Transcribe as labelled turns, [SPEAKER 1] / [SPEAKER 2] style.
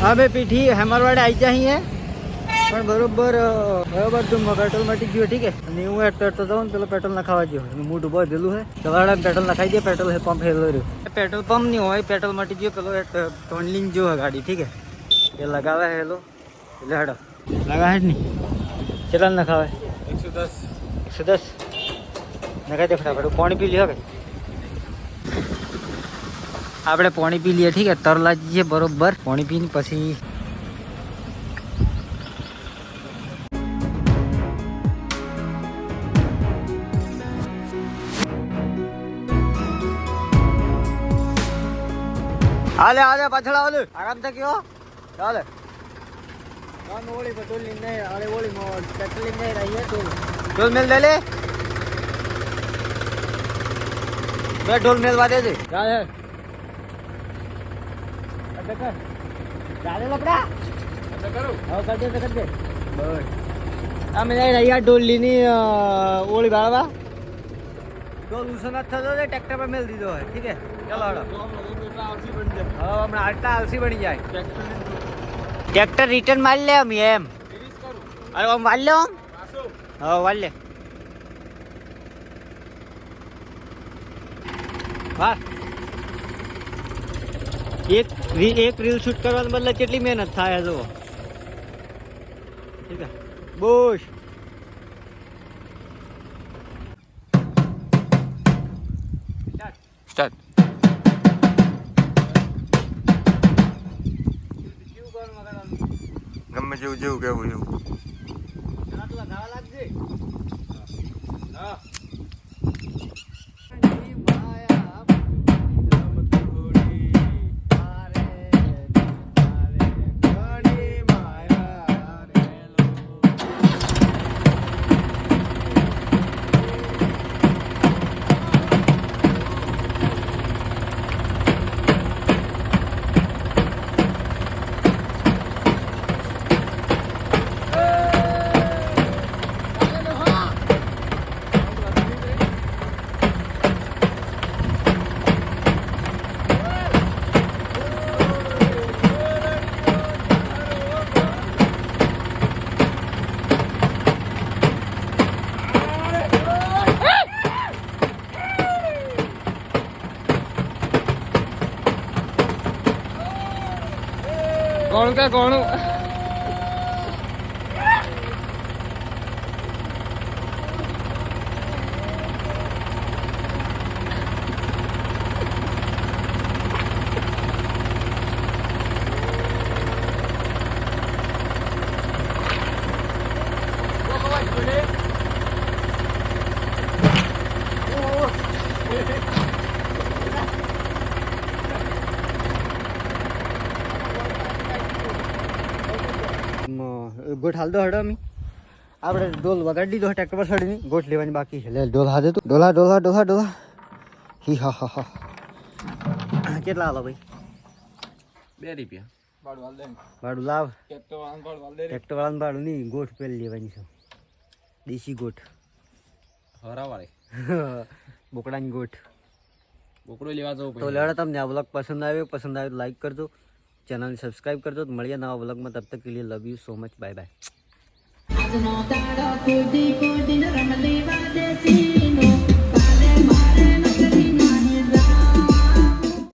[SPEAKER 1] હા બે પીઠી હેમરવાડે આવી જાય અહીંયા પણ બરોબર બરોબર તું પેટ્રોલ મટી ગયું ઠીક અને હું એટલો ને પેલો પેટ્રોલ નખાવા ગયો અને મૂઠ ઊભો દેલું હે. સવારે પેટ્રોલ નખાઈ દે પેટ્રોલ હે પંપ હેલો રહ્યો. પેટ્રોલ પંપ નહીં હોય પેટ્રોલ મટી ગયો પેલો ટોનલિંગ જો ગાડી ઠીક છે એ લગાવે હેલો. એટલે હેડો. લગાવે જ નહીં? કેટલા નખાવે?
[SPEAKER 2] એકસો દસ.
[SPEAKER 1] એકસો દસ? નખાઈ દે ફટાફટ. પાણી પી લ્યો હવે. આપણે પાણી પી લઈએ ઠીક છે? તર લાગી છે બરોબર. પાણી પીને પછી હાલે હાલે પાછળ હાલે. આરામ તો કયો? ચાલે. ઓળી બધું લીને આલે ઓળી મોડ પેટ્રોલ લીને રહીએ ટોલ ટોલ મેલ દે લે. બે ઢોલ મેલવા દેજે ચાલે. ચાલે લપડા? હવે કર. દે કર દે બસ. અમે લઈ રહ્યા ડોલીની ઓળી બાળવા ઢોલ ઉસો નથી થતો તે ટ્રેક્ટર પર મેલ દીધો હોય. ઠીક છે? ચાલો હાડો હમણાં આટલા આલસી બની જાય. ટ્રેક્ટર રિટર્ન મારી લે અમે એમ. અરે આમ વાળ લે આમ? હા વાળ લે. વાહ એક એક રીલ શૂટ કરવાને બદલે કેટલી મહેનત થાય જુઓ. ઠીક છે. બોશ.
[SPEAKER 2] સ્ટાર્ટ. ગમે જેવું જેવું કેવું એવું. ਕੌਣ ਕਾ ਕੌਣ?
[SPEAKER 1] ગોઠ હાલ દો હડો અમી. આપણે ડોલ વગાડી દીધો ટ્રેક્ટર પર સડીની ગોઠ લેવાની બાકી છે. લે ડોલ હાજે તું. ડોલા ડોલા ડોલા ડોલા. હી હા હા હા. કેટલા હાલો ભાઈ?
[SPEAKER 2] બે રૂપિયા.
[SPEAKER 1] ભાડું લાવ. ટ્રેક્ટર વાળાનું ભાડું નહીં ગોઠ પેલી લેવાની છે. દેશી ગોઠ.
[SPEAKER 2] હરાવાળે.
[SPEAKER 1] બોકડાની ગોઠ.
[SPEAKER 2] બોકડો લેવા જવું
[SPEAKER 1] તો લેડો તમને આ પસંદ આવ્યો પસંદ આવ્યો લાઈક કરજો. ચેનલને સબસ્ક્રાઈબ કરજો મળીએ નવા વ્લોગમાં. તબ તક કે લીએ love you so much. Bye bye.